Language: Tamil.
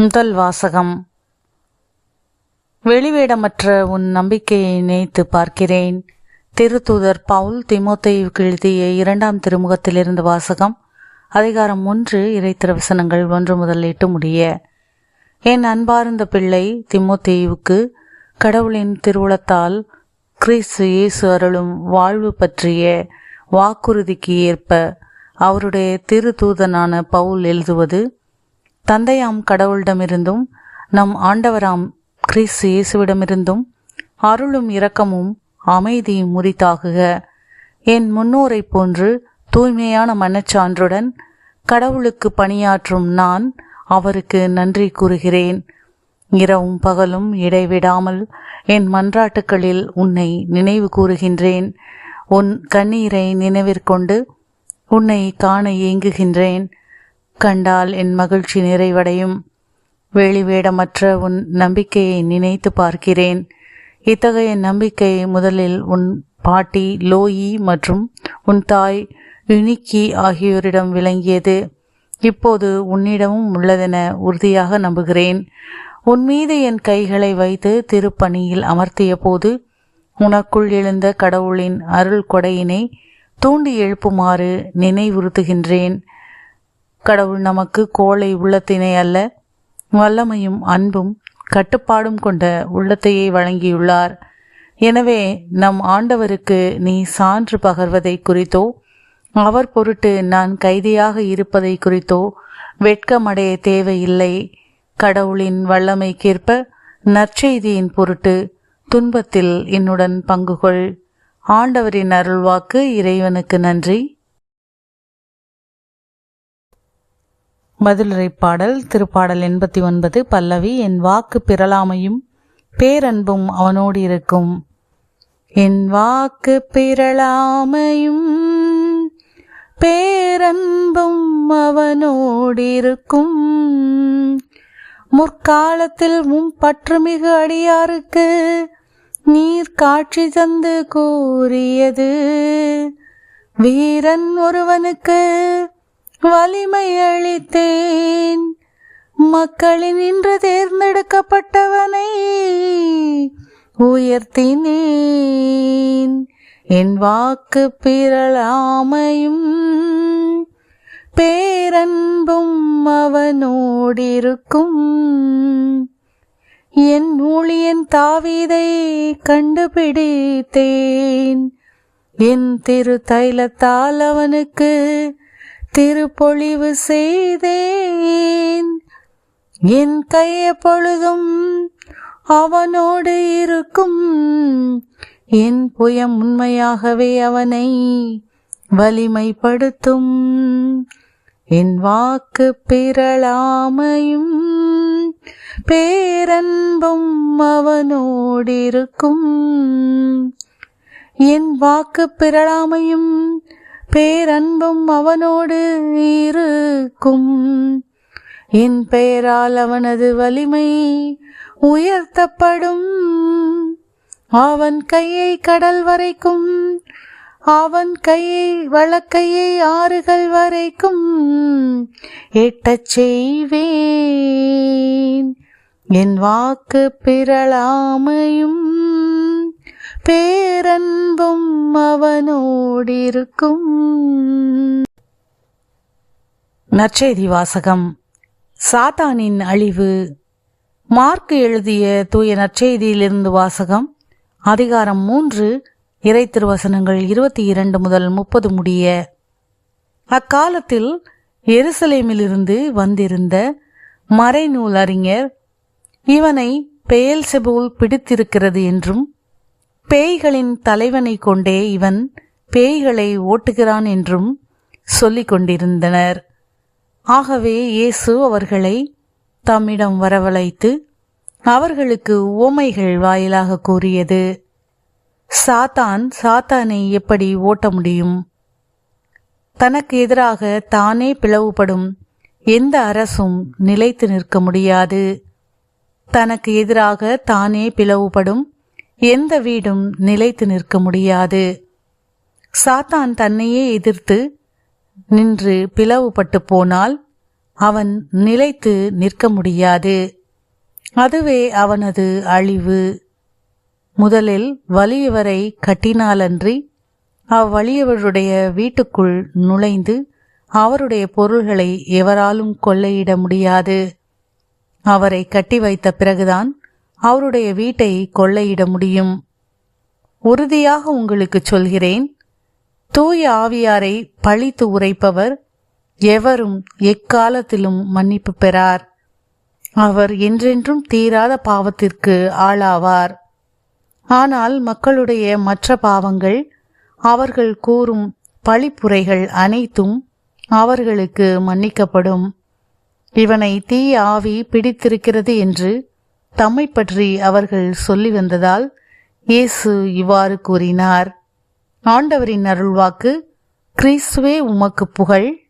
முதல் வாசகம். வெளிவேடமற்ற உன் நம்பிக்கையை நினைத்து பார்க்கிறேன். திருத்தூதர் பவுல் திமோத்தேயுவுக்கு எழுதிய இரண்டாம் திருமுகத்திலிருந்து வாசகம் அதிகாரம் ஒன்று இறைத்திர வசனங்கள் ஒன்று முதல் எட்டு முடிய. என் அன்பார்ந்த பிள்ளை திமோத்தேயுவுக்கு கடவுளின் திருவுளத்தால் கிறிஸ்து இயேசு அருளும் வாழ்வு பற்றிய வாக்குறுதிக்கு ஏற்ப அவருடைய திருத்தூதனான பவுல் எழுதுவது தந்தையாம் கடவுளிடமிருந்தும் நம் ஆண்டவராம் கிறிஸ்து இயேசுவிடமிருந்தும் அருளும் இரக்கமும் அமைதியும் முறித்தாகுக என் முன்னோரைப் போன்று தூய்மையான மனச்சான்றுடன் கடவுளுக்கு பணியாற்றும் நான் அவருக்கு நன்றி கூறுகிறேன். இரவும் பகலும் இடைவிடாமல் என் மன்றாட்டுக்களில் உன்னை நினைவு கூறுகின்றேன். உன் கண்ணீரை நினைவிற்கொண்டு உன்னை காண ஏங்குகின்றேன். கண்டால் என் மகிழ்ச்சி நிறைவடையும். வெளிவேடமற்ற உன் நம்பிக்கையை நினைத்து பார்க்கிறேன். இத்தகைய நம்பிக்கையை முதலில் உன் பாட்டி லோயி மற்றும் உன் தாய் யுனிக்கி ஆகியோரிடம் விளங்கியது. இப்போது உன்னிடமும் உள்ளதென உறுதியாக நம்புகிறேன். உன் மீது என் கைகளை வைத்து திருப்பணியில் அமர்த்திய போது உனக்குள் எழுந்த கடவுளின் அருள் கொடையினை தூண்டி எழுப்புமாறு நினைவுறுத்துகின்றேன். கடவுள் நமக்கு கோழை உள்ளத்தினை அல்ல வல்லமையும் அன்பும் கட்டுப்பாடும் கொண்ட உள்ளத்தையே வழங்கியுள்ளார். எனவே நம் ஆண்டவருக்கு நீ சான்று பகர்வதை குறித்தோ அவர் பொருட்டு நான் கைதியாக இருப்பதை குறித்தோ வெட்கமடைய தேவையில்லை. கடவுளின் வல்லமைக்கேற்ப நற்செய்தியின் பொருட்டு துன்பத்தில் என்னுடன் பங்குகொள். ஆண்டவரின் அருள்வாக்கு இறைவனுக்கு நன்றி. பதிலுரை பாடல் திருப்பாடல் எண்பத்தி ஒன்பது பல்லவி என் வாக்கு பிறலாமையும் பேரன்பும் அவனோடு இருக்கும். என் வாக்கு பிறலாமையும் பேரன்பும் அவனோடு இருக்கும். முற்காலத்தில் உம் பற்றுமிகு அடியாருக்கு நீர் காட்சி தந்து கூறியது. வீரன் ஒருவனுக்கு வலிமை அளித்தேன் மக்களின் இன்று தேர்ந்தெடுக்கப்பட்டவனை உயர்த்தினேன். என் வாக்கு பிறழாமையும் பேரன்பும் அவனோடிருக்கும். என் ஊழியன் தாவீதை கண்டுபிடித்தேன். என் திரு தைலத்தால் அவனுக்கு திருப்பொழிவு செய்தேன். என் கை எப்பொழுதும் அவனோடு இருக்கும். என் புயம் உண்மையாகவே அவனை வலிமைப்படுத்தும். என் வாக்கு பிறளாமையும் பேரன்பும் அவனோடிருக்கும். என் வாக்கு பிறளாமையும் பேரன்பும் அவனோடு இருக்கும். என் பெயரால் அவனது வலிமை உயர்த்தப்படும். அவன் கையை கடல் வரைக்கும் அவன் கையை வழக்கையை ஆறுகள் வரைக்கும் எட்டச் செய்வேன். என் வாக்கு பிறளாமையும் பேரன்பும் அவனோடிருக்கும். நற்செய்தி வாசகம். சாத்தானின் அழிவு. மார்க் எழுதிய தூய நற்செய்தியிலிருந்து வாசகம். அதிகாரம் மூன்று இறை திருவசனங்கள் இருபத்தி இரண்டு முதல் முப்பது முடிய. அக்காலத்தில் எருசலேமிலிருந்து வந்திருந்த மறைநூல் அறிஞர் இவனை பெயல் செபூல் பிடித்திருக்கிறது என்றும் பேய்களின் தலைவனை கொண்டே இவன் பேய்களை ஓட்டுகிறான் என்றும் சொல்லிக் கொண்டிருந்தனர். ஆகவே இயேசு அவர்களை தம்மிடம் வரவழைத்து அவர்களுக்கு உவமைகள் வாயிலாக கூறியது. சாத்தான் சாத்தானை எப்படி ஓட்ட முடியும்? தனக்கு எதிராக தானே பிளவுபடும் எந்த அரசும் நிலைத்து நிற்க முடியாது. தனக்கு எதிராக தானே பிளவுபடும் எந்த வீடும் நிலைத்து நிற்க முடியாது. சாத்தான் தன்னையே எதிர்த்து நின்று பிளவுபட்டு போனால் அவன் நிலைத்து நிற்க முடியாது. அதுவே அவனது அழிவு. முதலில் வலியவரை கட்டினாலன்றி அவ்வலியவருடைய வீட்டுக்குள் நுழைந்து அவருடைய பொருள்களை எவராலும் கொள்ளையிட முடியாது. அவரை கட்டி வைத்த பிறகுதான் அவருடைய வீட்டை கொள்ளையிட முடியும். உறுதியாக உங்களுக்கு சொல்கிறேன் தூய ஆவியாரை பழித்து உரைப்பவர் எவரும் எக்காலத்திலும் மன்னிப்பு பெறார். அவர் என்றென்றும் தீராத பாவத்திற்கு ஆளாவார். ஆனால் மக்களுடைய மற்ற பாவங்கள் அவர்கள் கூறும் பழிப்புரைகள் அனைத்தும் அவர்களுக்கு மன்னிக்கப்படும். இவனை தீய ஆவி பிடித்திருக்கிறது என்று தம்மை பற்றி அவர்கள் சொல்லி வந்ததால் இயேசு இவ்வாறு கூறினார். ஆண்டவரின் அருள்வாக்கு கிறிஸ்துவே உமக்கு புகழ்.